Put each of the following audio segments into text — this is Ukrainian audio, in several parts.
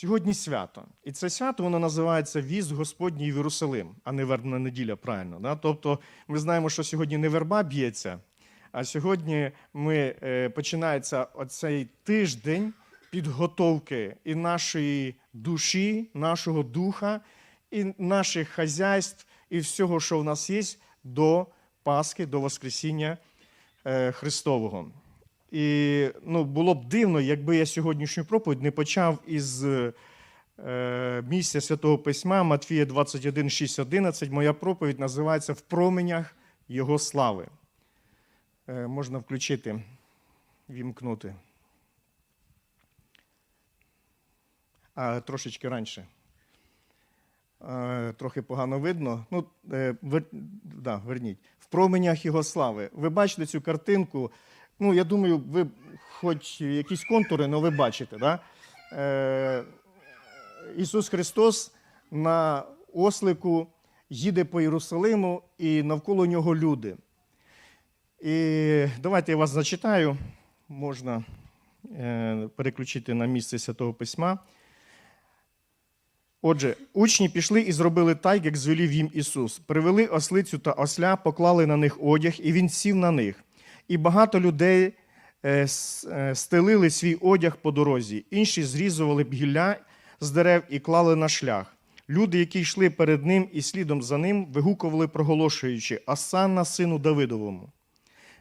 Сьогодні свято. І це свято воно називається Віз Господній в Єрусалим, а не вербна неділя, правильно. Да? Тобто ми знаємо, що сьогодні не верба б'ється, а сьогодні ми, е, починається оцей тиждень підготовки і нашої душі, нашого духа, і наших хазяйств, і всього, що в нас є, до Пасхи, до Воскресіння е, Христового. І ну, було б дивно, якби я сьогоднішню проповідь не почав із е, місця Святого Письма Матфія 21, 6, 11. Моя проповідь називається В променях Його слави. Е, можна включити, вімкнути. А, трошечки раніше. Е, Трохи погано видно. Ну, е, вер... да, верніть. В променях його слави. Ви бачите цю картинку. Ну, я думаю, ви хоч якісь контури, але ви бачите. Да? Е, Ісус Христос на ослику їде по Єрусалиму і навколо нього люди. І давайте я вас зачитаю. Можна е, переключити на місце Святого Письма. Отже, учні пішли і зробили так, як звелів їм Ісус. Привели ослицю та осля, поклали на них одяг, і він сів на них. І багато людей е, е, стелили свій одяг по дорозі, інші зрізували б гілля з дерев і клали на шлях. Люди, які йшли перед ним і слідом за ним, вигукували, проголошуючи Асанна сину Давидовому.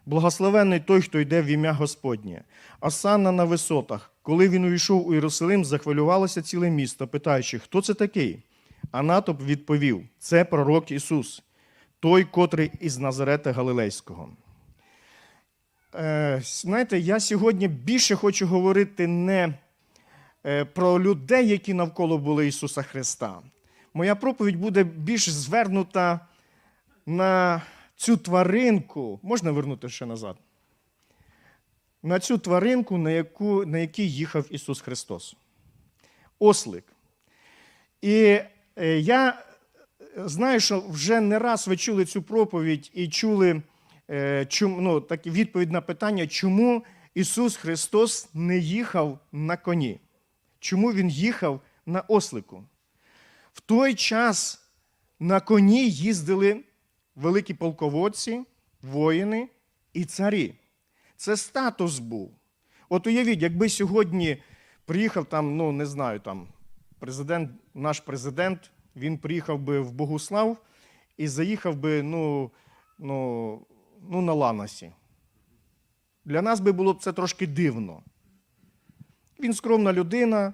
Благословенний той, хто йде в ім'я Господнє. Асанна на висотах. Коли він увійшов у Єрусалим, захвилювалося ціле місто, питаючи, хто це такий? А натовп відповів: це пророк Ісус, той, котрий із Назарета Галилейського. Е, знаєте, я сьогодні більше хочу говорити не е, про людей, які навколо були Ісуса Христа. Моя проповідь буде більш звернута на цю тваринку. Можна вернути ще назад? На цю тваринку, на, яку, на якій їхав Ісус Христос. Ослик. І е, я знаю, що вже не раз ви чули цю проповідь і чули чому, ну, так, відповідь на питання, чому Ісус Христос не їхав на коні? Чому Він їхав на ослику? В той час на коні їздили великі полководці, воїни і царі. Це статус був. От уявіть, якби сьогодні приїхав там, ну не знаю, там президент, наш президент, він приїхав би в Богуслав і заїхав би ну, ну, ну, на Ланосі. Для нас би було б це трошки дивно. Він скромна людина,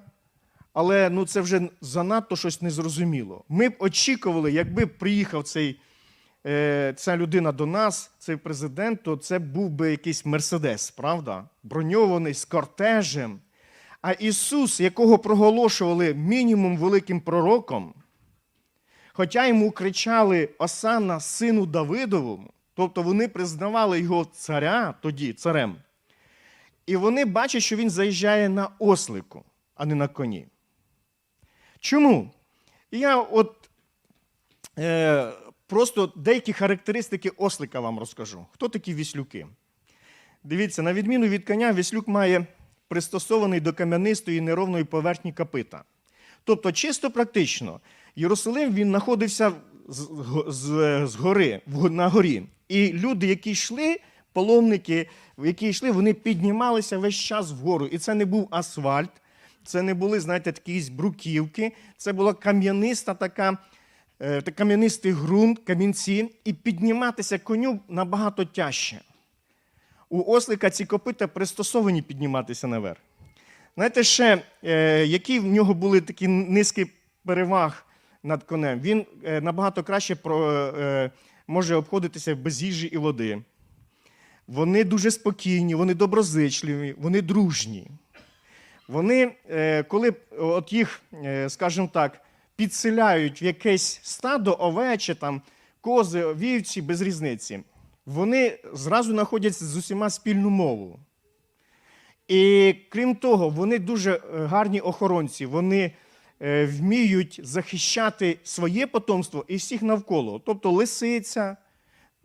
але ну, це вже занадто щось незрозуміло. Ми б очікували, якби приїхав цей, е, ця людина до нас, цей президент, то це був би якийсь мерседес, правда? Броньований з кортежем. А Ісус, якого проголошували мінімум великим пророком, хоча йому кричали Осанна сину Давидовому, тобто вони признавали його царя тоді, царем, і вони бачать, що він заїжджає на ослику, а не на коні. Чому? Я от е, просто деякі характеристики ослика вам розкажу. Хто такі віслюки? Дивіться, на відміну від коня, віслюк має пристосований до кам'янистої неровної поверхні копита. Тобто, чисто практично, Єрусалим він знаходився з, з, з гори, на горі. І люди, які йшли, паломники, які йшли, вони піднімалися весь час вгору. І це не був асфальт, це не були, знаєте, якісь бруківки, це була кам'яниста така, е, кам'янистий ґрунт, камінці, і підніматися коню набагато тяжче. У ослика ці копита пристосовані підніматися наверх. Знаєте, ще, е, які в нього були такі низки переваг над конем? Він е, набагато краще може обходитися без їжі і води. Вони дуже спокійні, вони доброзичливі, вони дружні. Вони, е, коли от їх, е, скажімо так, підселяють в якесь стадо, овече, там, кози, вівці, без різниці, вони зразу знаходять з усіма спільну мову. І крім того, вони дуже е, гарні охоронці, вони вміють захищати своє потомство і всіх навколо. Тобто лисиця,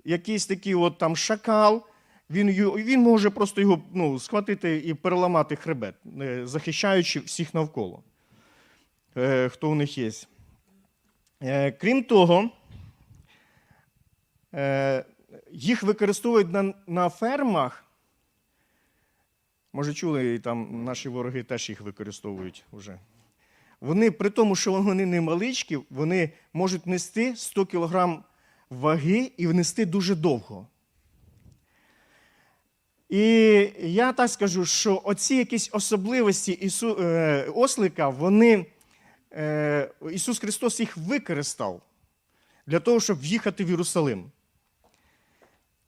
якийсь такий от там шакал, він, він може просто його ну, схватити і переламати хребет, е, захищаючи всіх навколо. е, хто у них є. Е, Крім того, е, їх використовують на, на фермах. Може, чули, і там наші вороги теж їх використовують вже. Вони, при тому, що вони не маличкі, вони можуть нести 100 кг ваги і внести дуже довго. І я так скажу, що оці якісь особливості Ісу, е, ослика, вони, е, Ісус Христос їх використав для того, щоб в'їхати в Єрусалим.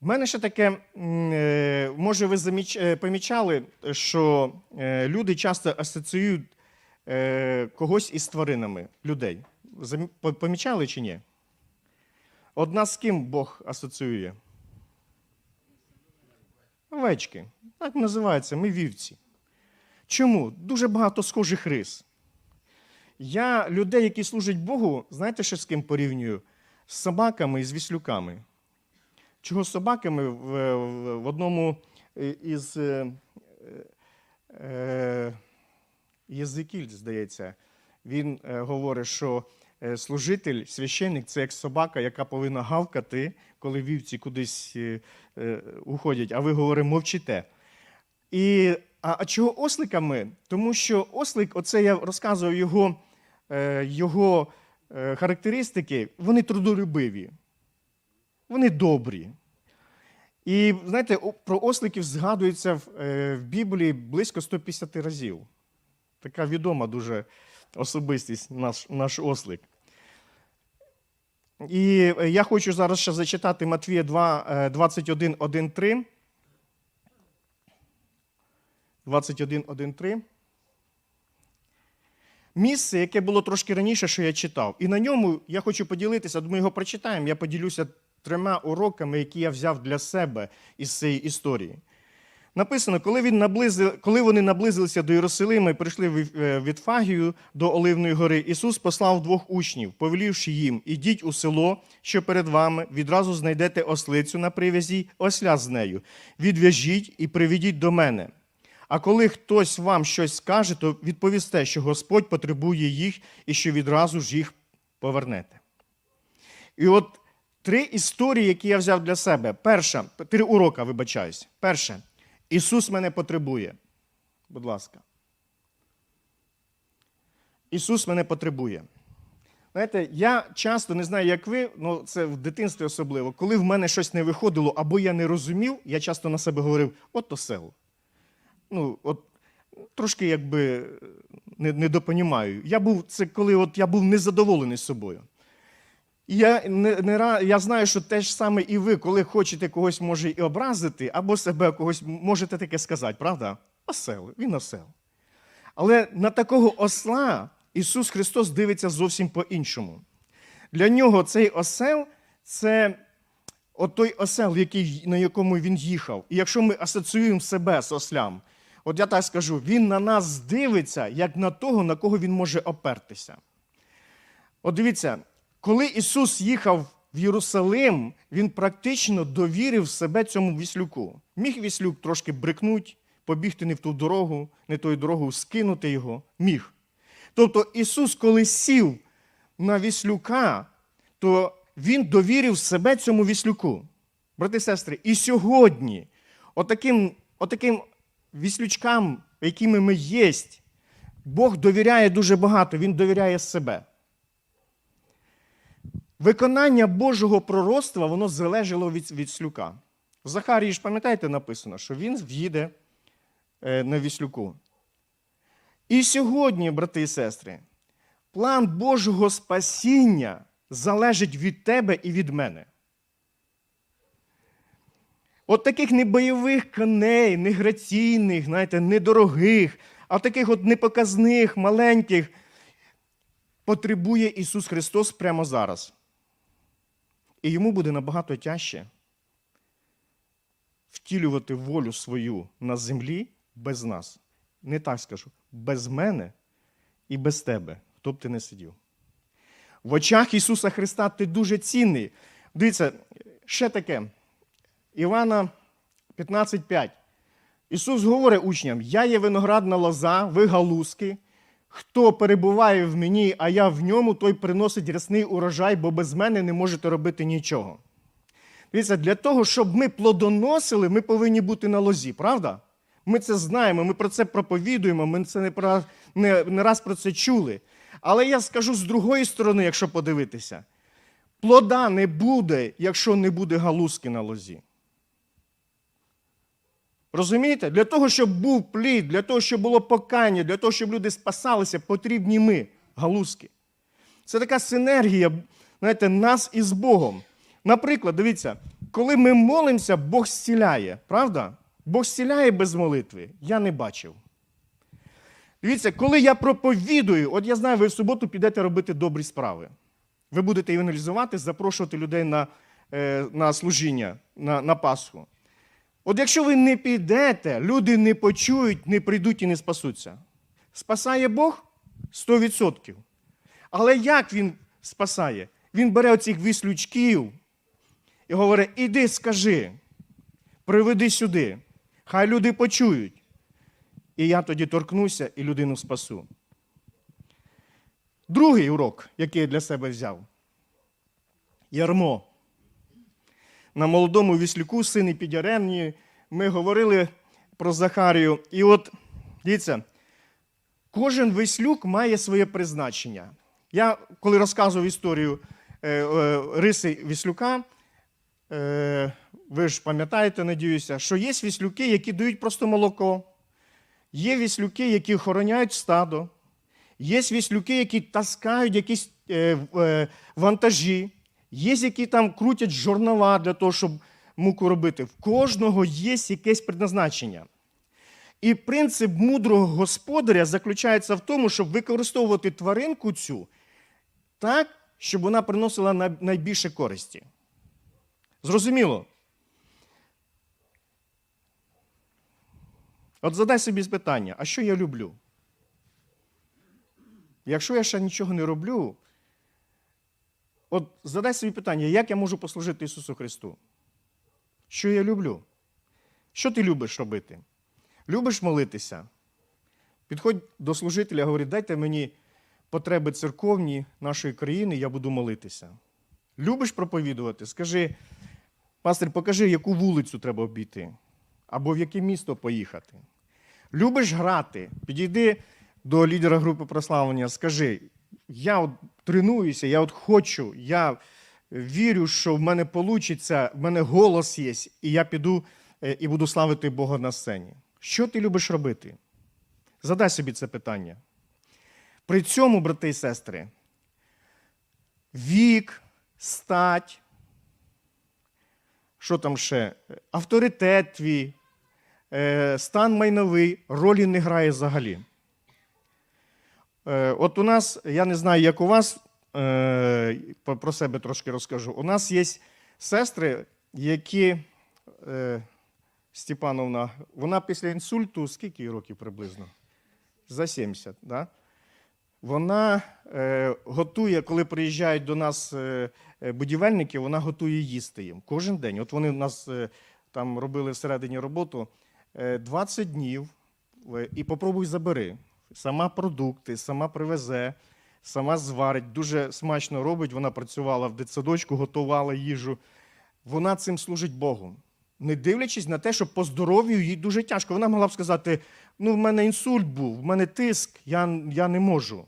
У мене ще таке, е, може, ви е, помічали, що е, люди часто асоціюють когось із тваринами, людей. Помічали чи ні? Одна з ким Бог асоціює? Овечки. Так називається, ми вівці. Чому? Дуже багато схожих рис. Я людей, які служать Богу, знаєте, що з ким порівнюю? З собаками і з віслюками. Чого з собаками в, в, в одному е, із е, е, Єзикіль, здається, він е, говорить, що е, служитель, священник це як собака, яка повинна гавкати, коли вівці кудись е, уходять, а ви говорите, мовчите. І, а, а чого осликами? Тому що ослик, оце я розказував його, його характеристики, вони трудолюбиві, вони добрі. І знаєте, про осликів згадується в Біблії близько 150 разів. Така відома дуже особистість наш, наш ослик. І е, я хочу зараз ще зачитати Матвія 2, е, 21, 1, 3. 21, 1, 3. Місце, яке було трошки раніше, що я читав. І на ньому я хочу поділитися, ми його прочитаємо, я поділюся трьома уроками, які я взяв для себе із цієї історії. Написано, коли, він наблизив, коли вони наблизилися до Єрусалима і прийшли е, Вітфагію до Оливної гори, Ісус послав двох учнів, повелівши їм: ідіть у село, що перед вами, відразу знайдете ослицю на привязі, осля з нею. Відв'яжіть і приведіть до мене. А коли хтось вам щось скаже, то відповісте, що Господь потребує їх і що відразу ж їх повернете. І от три історії, які я взяв для себе. Перша, три урока, вибачаюсь. Перше, Ісус мене потребує. Будь ласка. Ісус мене потребує. Знаєте, я часто не знаю, як ви, ну це в дитинстві особливо, коли в мене щось не виходило або я не розумів, я часто на себе говорив: от то село. Ну, от трошки якби не, недопонімаю. Я був це коли от я був незадоволений собою. Я, не, не, я знаю, що те ж саме і ви, коли хочете когось може і образити, або себе когось можете таке сказати, правда? Осел, він осел. Але на такого осла Ісус Христос дивиться зовсім по-іншому. Для нього цей осел це от той осел, який, на якому він їхав. І якщо ми асоціюємо себе з ослям, от я так скажу, він на нас дивиться, як на того, на кого він може опертися. От дивіться, коли Ісус їхав в Єрусалим, Він практично довірив себе цьому віслюку. Міг віслюк трошки брикнуть, побігти не в ту дорогу, не тою дорогою, скинути його. Міг. Тобто Ісус, коли сів на віслюка, то Він довірив себе цьому віслюку. Брати і сестри, і сьогодні, отаким, отаким віслючкам, якими ми єсть, Бог довіряє дуже багато, Він довіряє себе. Виконання Божого пророцтва воно залежало від, слюка. В Захарії ж, пам'ятаєте, написано, що він в'їде е, на віслюку. І сьогодні, брати і сестри, план Божого спасіння залежить від тебе і від мене. От таких не бойових коней, не граційних, знаєте, недорогих, а таких от непоказних, маленьких потребує Ісус Христос прямо зараз. І йому буде набагато тяжче втілювати волю свою на землі без нас. Не так скажу, без мене і без тебе, хто б ти не сидів. В очах Ісуса Христа ти дуже цінний. Дивіться, ще таке. Івана 15,5. Ісус говорить учням: Я є виноградна лоза, ви галузки. Хто перебуває в мені, а я в ньому, той приносить рясний урожай, бо без мене не можете робити нічого. Дивіться, для того, щоб ми плодоносили, ми повинні бути на лозі, правда? Ми це знаємо, ми про це проповідуємо, ми це не, про, не, не раз про це чули. Але я скажу з другої сторони, якщо подивитися, плода не буде, якщо не буде галузки на лозі. Розумієте? Для того, щоб був плід, для того, щоб було покання, для того, щоб люди спасалися, потрібні ми, галузки. Це така синергія, знаєте, нас із Богом. Наприклад, дивіться, коли ми молимося, Бог зціляє, правда? Бог зціляє без молитви. Я не бачив. Дивіться, коли я проповідую, от я знаю, ви в суботу підете робити добрі справи. Ви будете евангелізувати, запрошувати людей на, е, на служіння, на, на Пасху. От якщо ви не підете, люди не почують, не прийдуть і не спасуться. Спасає Бог 100%. Але як він спасає? Він бере оцих віслючків і говорить: іди скажи, приведи сюди, хай люди почують. І я тоді торкнуся і людину спасу. Другий урок, який я для себе взяв. Ярмо. На молодому віслюку, сині підяремні, ми говорили про Захарію. І от, дивіться, кожен віслюк має своє призначення. Я, коли розказував історію е, е, риси віслюка, е, ви ж пам'ятаєте, надіюся, що є віслюки, які дають просто молоко. Є віслюки, які охороняють стадо. Є віслюки, які таскають якісь е, е, вантажі. Є, які там крутять жорнова для того, щоб муку робити. В кожного є якесь предназначення. І принцип мудрого господаря заключається в тому, щоб використовувати тваринку цю так, щоб вона приносила найбільше користі. Зрозуміло? От задай собі питання, а що я люблю? Якщо я ще нічого не роблю, от задай собі питання, як я можу послужити Ісусу Христу? Що я люблю? Що ти любиш робити? Любиш молитися? Підходь до служителя, говори, дайте мені потреби церковні нашої країни, я буду молитися. Любиш проповідувати? Скажи, пастир, покажи, яку вулицю треба обійти, або в яке місто поїхати. Любиш грати? Підійди до лідера групи прославлення, скажи, я от тренуюся, я от хочу, я вірю, що в мене вийде, в мене голос є, і я піду е, і буду славити Бога на сцені. Що ти любиш робити? Задай собі це питання. При цьому, брати і сестри, вік, стать, що там ще? Авторитет твій, е, стан майновий ролі не грає взагалі. Е, От у нас, я не знаю, як у вас, е, про себе трошки розкажу. У нас є сестри, які е, Степановна, вона після інсульту, скільки років приблизно? За 70, да? Вона готує, коли приїжджають до нас будівельники, вона готує їсти їм кожен день. От вони у нас там робили всередині роботу е, 20 днів і попробуй забери. Сама продукти, сама привезе, сама зварить. Дуже смачно робить. Вона працювала в дитсадочку, готувала їжу. Вона цим служить Богу. Не дивлячись на те, що по здоров'ю їй дуже тяжко. Вона могла б сказати: ну, в мене інсульт був, в мене тиск, я, я не можу.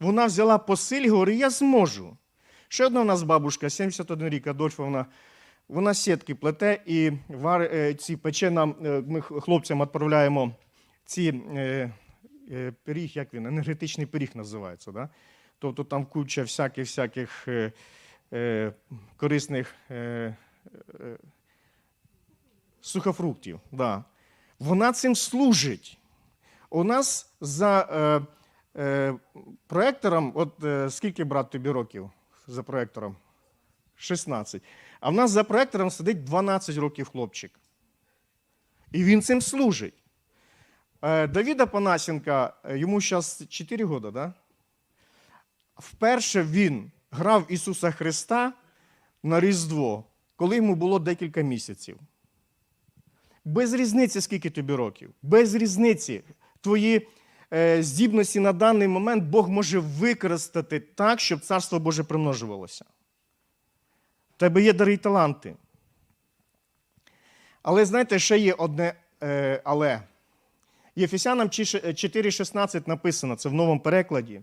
Вона взяла по силі і говорить, я зможу. Ще одна у нас бабушка, 71 рік, Адольфовна, вона сітки плете і вар, е, ці пече нам, е, ми хлопцям відправляємо ці е, пиріг, як він, енергетичний пиріг називається. Да? Тобто там куча всяких-всяких е, е, корисних е, е, сухофруктів. Да. Вона цим служить. У нас за е, е, проектором, от е, скільки брат тобі років за проектором? 16. А в нас за проектором сидить 12 років хлопчик. І він цим служить. Е, Давіда Панасенка, е, йому зараз 4 роки, да? Вперше він грав Ісуса Христа на Різдво, коли йому було декілька місяців. Без різниці, скільки тобі років. Без різниці. Твої е, здібності на даний момент Бог може використати так, щоб Царство Боже примножувалося. В тебе є дари й таланти. Але знаєте, ще є одне е, але. Єфесянам 4,16 написано, це в новому перекладі.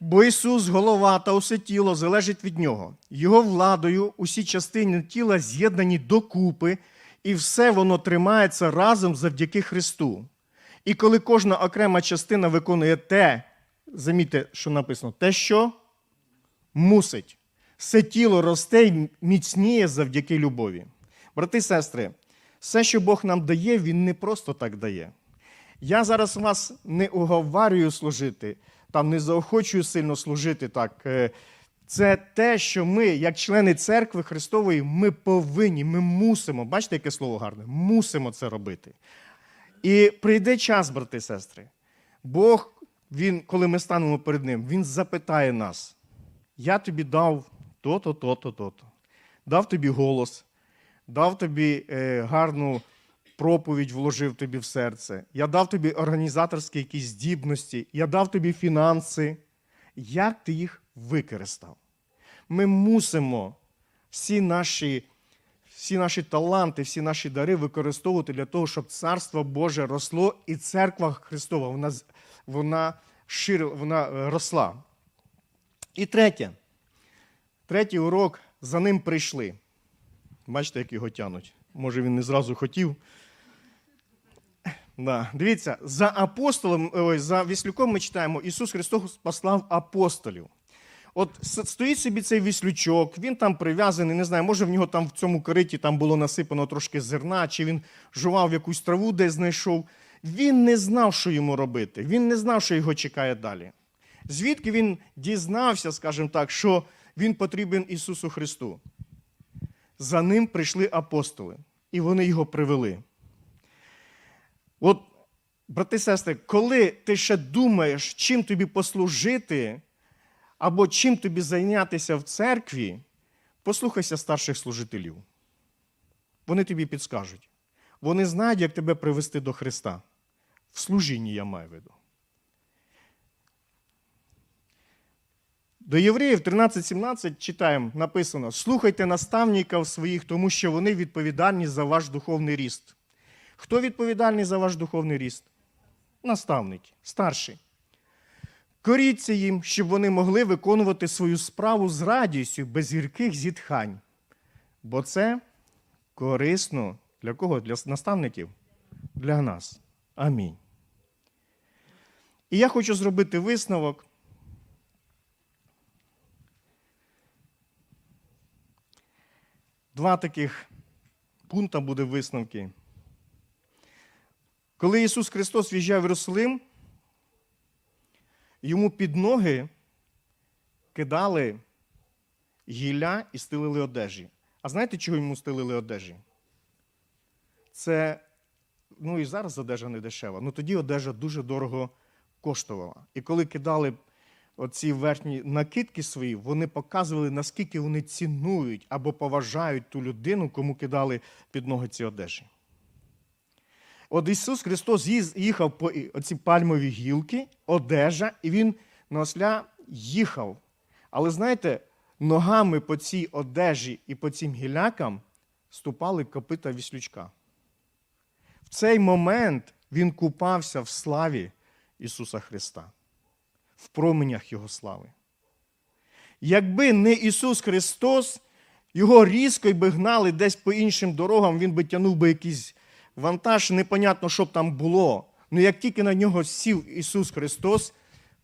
Бо Ісус, голова та усе тіло залежить від Нього. Його владою усі частини тіла з'єднані докупи, і все воно тримається разом завдяки Христу. І коли кожна окрема частина виконує те, замітьте, що написано, те, що мусить, все тіло росте й міцніє завдяки любові. Брати і сестри, все, що Бог нам дає, Він не просто так дає. Я зараз вас не уговарюю служити, там не заохочую сильно служити так. Е, Це те, що ми, як члени церкви Христової, ми повинні, ми мусимо, бачите, яке слово гарне? Мусимо це робити. І прийде час, брати і сестри. Бог, він, коли ми станемо перед Ним, Він запитає нас: я тобі дав то-то, то-то, то-то. Дав тобі голос, дав тобі е, гарну проповідь, вложив тобі в серце. Я дав тобі організаторські якісь здібності, я дав тобі фінанси. Як ти їх використав? Ми мусимо всі наші, всі наші таланти, всі наші дари використовувати для того, щоб Царство Боже росло і церква Христова вона, вона, шир, вона е, росла. І третє. Третій урок за ним прийшли. Бачите, як його тянуть. Може, він не зразу хотів. Да. Дивіться, за апостолом, ой, за Віслюком ми читаємо, Ісус Христос послав апостолів. От стоїть собі цей віслючок, він там прив'язаний, не знаю, може в нього там в цьому кориті там було насипано трошки зерна, чи він жував якусь траву, де знайшов. Він не знав, що йому робити. Він не знав, що його чекає далі. Звідки він дізнався, скажімо так, що він потрібен Ісусу Христу? За ним прийшли апостоли, і вони його привели. От, брати і сестри, коли ти ще думаєш, чим тобі послужити, або чим тобі зайнятися в церкві, послухайся старших служителів. Вони тобі підскажуть. Вони знають, як тебе привести до Христа. В служінні я маю виду. До Євреїв 13.17 читаємо, написано: слухайте наставників своїх, тому що вони відповідальні за ваш духовний ріст. Хто відповідальний за ваш духовний ріст? Наставники, старші. Коріться їм, щоб вони могли виконувати свою справу з радістю, без гірких зітхань. Бо це корисно для кого? Для наставників? Для нас. Амінь. І я хочу зробити висновок. Два таких пункта буде висновки. Коли Ісус Христос в'їжджав в Єрусалим, йому під ноги кидали гілля і стелили одежі. А знаєте, чого йому стелили одежі? Це, ну і зараз одежа не дешева, ну тоді одежа дуже дорого коштувала. І коли кидали оці верхні накидки свої, вони показували, наскільки вони цінують або поважають ту людину, кому кидали під ноги ці одежі. От Ісус Христос їхав по оці пальмові гілки, одежа, і Він на осля їхав. Але знаєте, ногами по цій одежі і по цим гілякам ступали копита віслючка. В цей момент Він купався в славі Ісуса Христа, в променях Його слави. Якби не Ісус Христос, його різко й би гнали десь по іншим дорогам, він би тягнув би якийсь вантаж, непонятно, що б там було. Ну як тільки на нього сів Ісус Христос,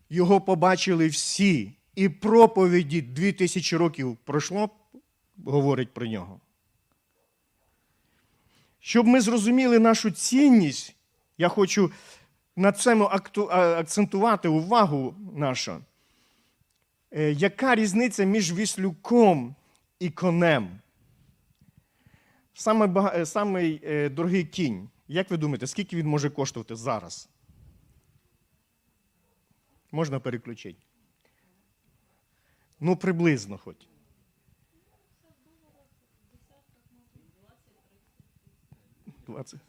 його побачили всі. І проповіді 2000 років пройшло, говорить про нього. Щоб ми зрозуміли нашу цінність, я хочу на цьому акцентувати увагу нашу. Е, Яка різниця між віслюком і конем? Саме, бага- е, самий е, дорогий кінь. Як ви думаєте, скільки він може коштувати зараз? Можна переключити? Ну, приблизно хоч. 20.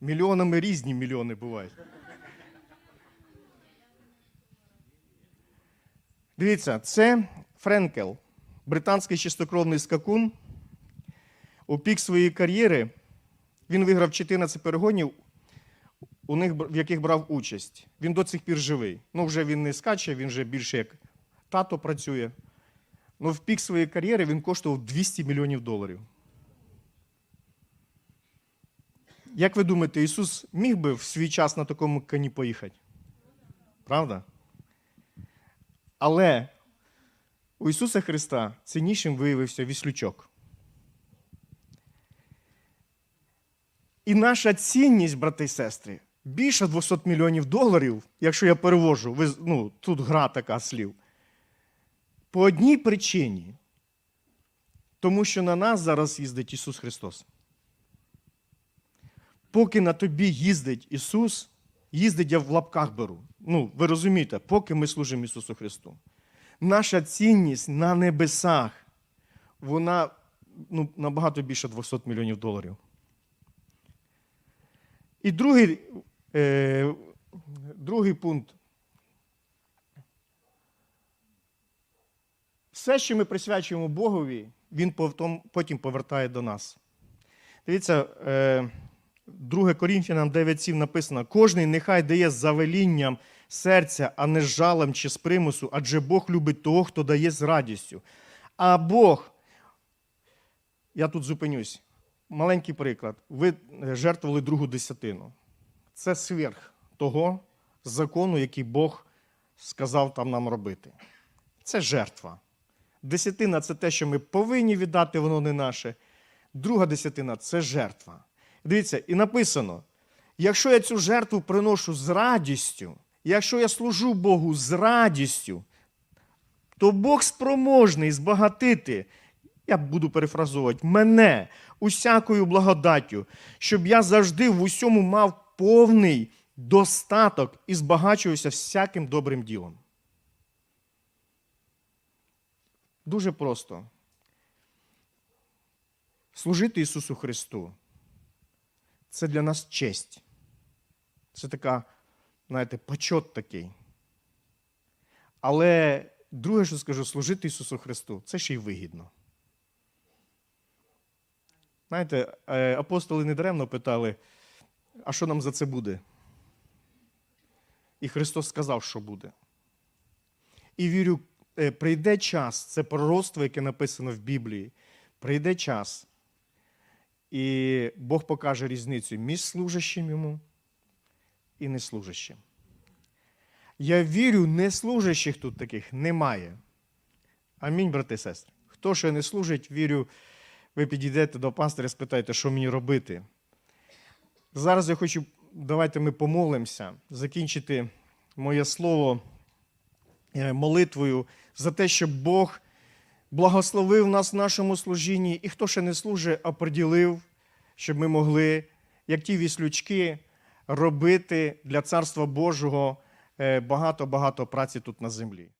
Мільйонами різні мільйони бувають. Дивіться, це Френкел, британський чистокровний скакун. У пік своєї кар'єри він виграв 14 перегонів, у них, в яких брав участь. Він до цих пір живий. Ну, вже він не скаче, він вже більше як тато працює. Ну, в пік своєї кар'єри він коштував 200 мільйонів доларів. Як ви думаєте, Ісус міг би в свій час на такому коні поїхати? Правда? Але у Ісуса Христа ціннішим виявився віслючок. І наша цінність, брати і сестри, більше 200 мільйонів доларів, якщо я перевожу, ви, ну, тут гра така слів. По одній причині. Тому що на нас зараз їздить Ісус Христос. Поки на тобі їздить Ісус, їздить я в лапках беру. Ну, ви розумієте, поки ми служимо Ісусу Христу. Наша цінність на небесах, вона ну, набагато більше 200 мільйонів доларів. І другий, е, другий пункт. Все, що ми присвячуємо Богові, Він потім повертає до нас. Дивіться, е, 2 Корінфянам 9.7 написано: кожний нехай дає завелінням серця, а не з жалем чи з примусу, адже Бог любить того, хто дає з радістю. А Бог, я тут зупинюсь, маленький приклад. Ви е, жертвували другу десятину. Це сверх того закону, який Бог сказав там нам робити. Це жертва. Десятина це те, що ми повинні віддати, воно не наше. Друга десятина це жертва. Дивіться, і написано: якщо я цю жертву приношу з радістю, якщо я служу Богу з радістю, то Бог спроможний збагатити, я буду перефразовувати, мене усякою благодаттю, щоб я завжди в усьому мав повний достаток і збагачувався всяким добрим ділом. Дуже просто. Служити Ісусу Христу це для нас честь. Це така, знаєте, почот такий. Але друге, що скажу, служити Ісусу Христу це ще й вигідно. Знаєте, е, апостоли недаремно питали, а що нам за це буде? І Христос сказав, що буде. І вірю, е, прийде час, це пророцтво, яке написано в Біблії. Прийде час, і Бог покаже різницю між служащим йому і неслужащим. Я вірю, неслужащих тут таких немає. Амінь, брати і сестри. Хто ще не служить, вірю, ви підійдете до пастиря, спитаєте, що мені робити. Зараз я хочу, давайте ми помолимося, закінчити моє слово е, молитвою за те, щоб Бог благословив нас в нашому служінні, і хто ще не служить, а приділив, щоб ми могли, як ті віслючки, робити для Царства Божого е, багато-багато праці тут на землі.